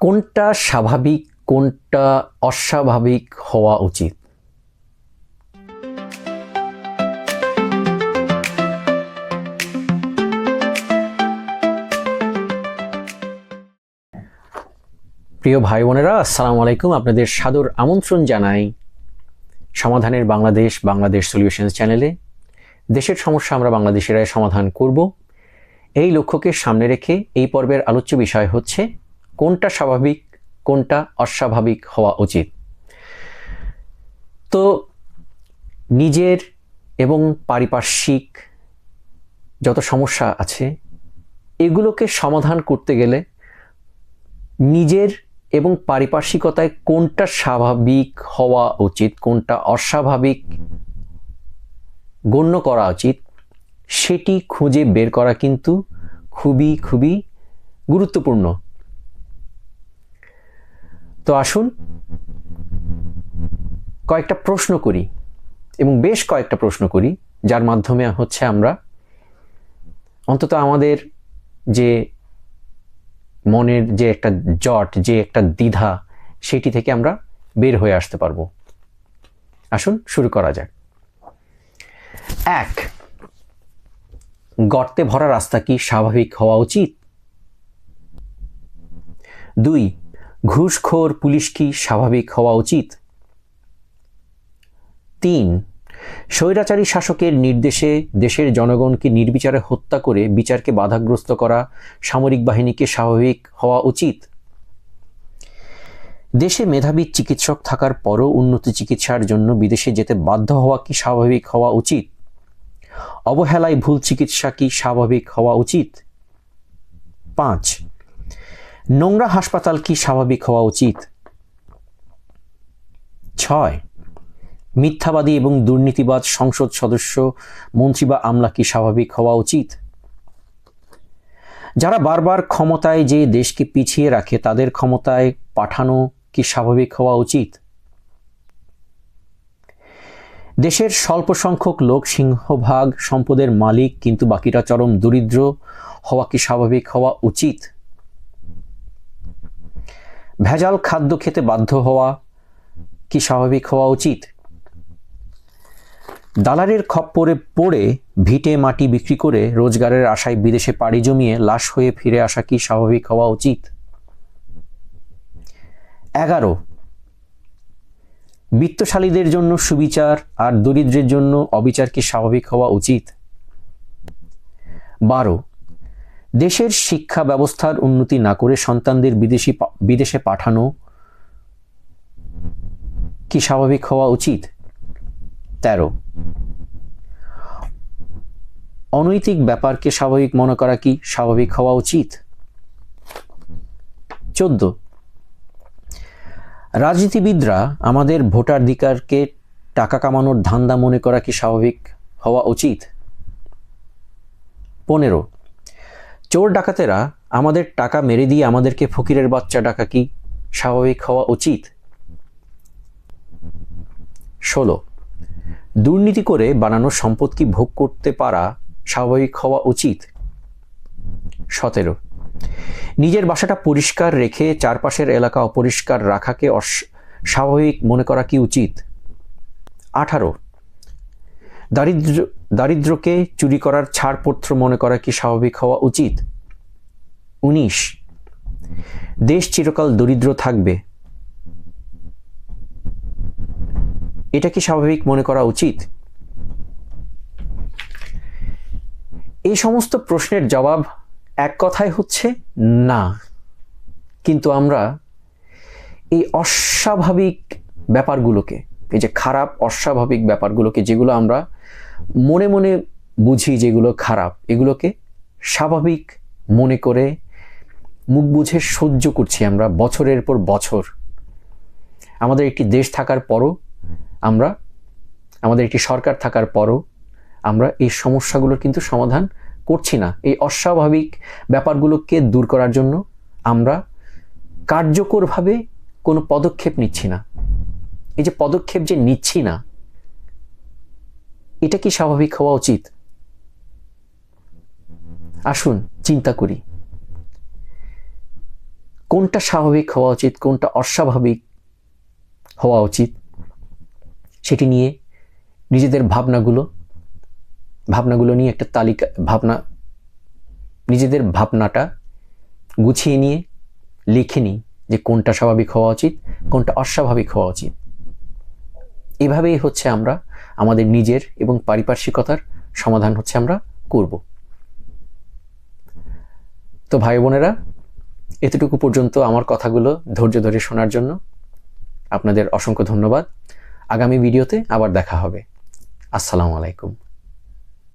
কোনটা স্বাভাবিক, কোনটা অস্বাভাবিক হওয়া উচিত? প্রিয় ভাই বোনেরা, আসসালামু আলাইকুম। আপনাদের সাদর আমন্ত্রণ জানাই সমাধানের বাংলাদেশ বাংলাদেশ সলিউশনস চ্যানেলে দেশের সমস্যা আমরা বাংলাদেশিরাই সমাধান করব। এই লক্ষ্যকে সামনে রেখে এই পর্বের আলোচ্য বিষয় হচ্ছে কোনটা স্বাভাবিক, কোনটা অস্বাভাবিক হওয়া উচিত? তো নিজের এবং পারিপার্শ্বিক যত সমস্যা আছে, এগুলোকে সমাধান করতে গেলে নিজের এবং পারিপার্শ্বিকতায় কোনটা স্বাভাবিক হওয়া উচিত, কোনটা অস্বাভাবিক গণ্য করা উচিত, সেটি খুঁজে বের করা কিন্তু খুবই খুবই গুরুত্বপূর্ণ। তো আসুন কয়েকটা প্রশ্ন করি এবং বেশ কয়েকটা প্রশ্ন করি, যার মাধ্যমে হচ্ছে আমরা অন্তত আমাদের যে মনের যে একটা জট, যে একটা দ্বিধা, সেটি থেকে আমরা বের হয়ে আসতে পারব। আসুন, শুরু করা যাক। এক, গর্তে ভরা রাস্তা কি স্বাভাবিক হওয়া উচিত? দুই ঘুষখোর পুলিশ কি স্বাভাবিক হওয়া উচিত? তিন, স্বৈরাচারী শাসকের নির্দেশে দেশের জনগণকে নির্বিচারে হত্যা করে বিচারকে বাধাগ্রস্ত করা সামরিক বাহিনীকে স্বাভাবিক হওয়া উচিত? দেশে মেধাবী চিকিৎসক থাকার পরও উন্নত চিকিৎসার জন্য বিদেশে যেতে বাধ্য হওয়া কি স্বাভাবিক হওয়া উচিত? অবহেলায় ভুল চিকিৎসা কি স্বাভাবিক হওয়া উচিত? পাঁচ নোংরা হাসপাতাল কি স্বাভাবিক হওয়া উচিত? ছয়, মিথ্যাবাদী এবং দুর্নীতিবাদ সংসদ সদস্য, মন্ত্রী বা আমলা কি স্বাভাবিক হওয়া উচিত? যারা বারবার ক্ষমতায় যে দেশকে পিছিয়ে রাখে, তাদের ক্ষমতায় পাঠানো কি স্বাভাবিক হওয়া উচিত? দেশের স্বল্প সংখ্যক লোক সিংহভাগ সম্পদের মালিক, কিন্তু বাকিরা চরম দরিদ্র হওয়া কি স্বাভাবিক হওয়া উচিত? ভেজাল খাদ্য খেতে বাধ্য হওয়া কি স্বাভাবিক হওয়া উচিত? দালারের খপ্পরে পড়ে ভিটে মাটি বিক্রি করে রোজগারের আশায় বিদেশে পাড়ি জমিয়ে লাশ হয়ে ফিরে আসা কি স্বাভাবিক হওয়া উচিত? এগারো। বিত্তশালীদের জন্য সুবিচার আর দরিদ্রের জন্য অবিচার কি স্বাভাবিক হওয়া উচিত? বারো। দেশের শিক্ষা ব্যবস্থার উন্নতি না করে সন্তানদের বিদেশি বিদেশে পাঠানো কি স্বাভাবিক হওয়া উচিত? তেরো। অনৈতিক ব্যাপারকে স্বাভাবিক মনে করা কি স্বাভাবিক হওয়া উচিত? চোদ্দ। রাজনীতিবিদরা আমাদের ভোটাধিকারকে টাকা কামানোর ধান্দা মনে করা কি স্বাভাবিক হওয়া উচিত? পনেরো। চোর ডাকাতেরা আমাদের টাকা মেরে দিয়ে আমাদেরকে ফকিরের বাচ্চা ডাকা কি স্বাভাবিক হওয়া উচিত? ষোলো। দুর্নীতি করে বানানো সম্পদ কি ভোগ করতে পারা স্বাভাবিক হওয়া উচিত? সতেরো। নিজের বাসাটা পরিষ্কার রেখে চারপাশের এলাকা অপরিষ্কার রাখাকে স্বাভাবিক মনে করা কি উচিত? আঠারো। দারিদ্র, দারিদ্রকে চুরি করার ছাড়পত্র মনে করা কি স্বাভাবিক হওয়া উচিত? উনিশ। দেশ চিরকাল দরিদ্র থাকবে। এটা কি স্বাভাবিক মনে করা উচিত? এই সমস্ত প্রশ্নের জবাব এক কথায় হচ্ছে না। কিন্তু আমরা এই অস্বাভাবিক ব্যাপারগুলোকে এই যে খারাপ, অস্বাভাবিক ব্যাপারগুলোকে যেগুলো আমরা মনে মনে বুঝি যেগুলো খারাপ, এগুলোকে স্বাভাবিক মনে করে মুখ বুঝে সহ্য করছি আমরা বছরের পর বছর। আমাদের একটি দেশ থাকার পরও আমরা, আমাদের একটি সরকার থাকার পরও আমরা এই সমস্যাগুলোর কিন্তু সমাধান করছি না। এই অস্বাভাবিক ব্যাপারগুলোকে দূর করার জন্য আমরা কার্যকরভাবে কোনো পদক্ষেপ নিচ্ছি না। এই যে পদক্ষেপ যে নিচ্ছি না, এটা কি স্বাভাবিক হওয়া উচিত? আসুন, চিন্তা করি। কোনটা স্বাভাবিক হওয়া উচিত, কোনটা অস্বাভাবিক হওয়া উচিত, সেটি নিয়ে নিজেদের ভাবনাগুলো ভাবনাগুলো নিয়ে একটা তালিকা, ভাবনা, নিজেদের ভাবনাটা গুছিয়ে নিয়ে লিখে নিই যে কোনটা স্বাভাবিক হওয়া উচিত, কোনটা অস্বাভাবিক হওয়া উচিত। এভাবেই হচ্ছে আমরা আমাদের নিজের এবং পারিপার্শ্বিকতার সমাধান হচ্ছে আমরা করব। তো ভাই বোনেরা, এতটুকু পর্যন্ত আমার কথাগুলো ধৈর্য ধরে শোনার জন্য আপনাদের অসংখ্য ধন্যবাদ। আগামী ভিডিওতে আবার দেখা হবে। আসসালামু আলাইকুম।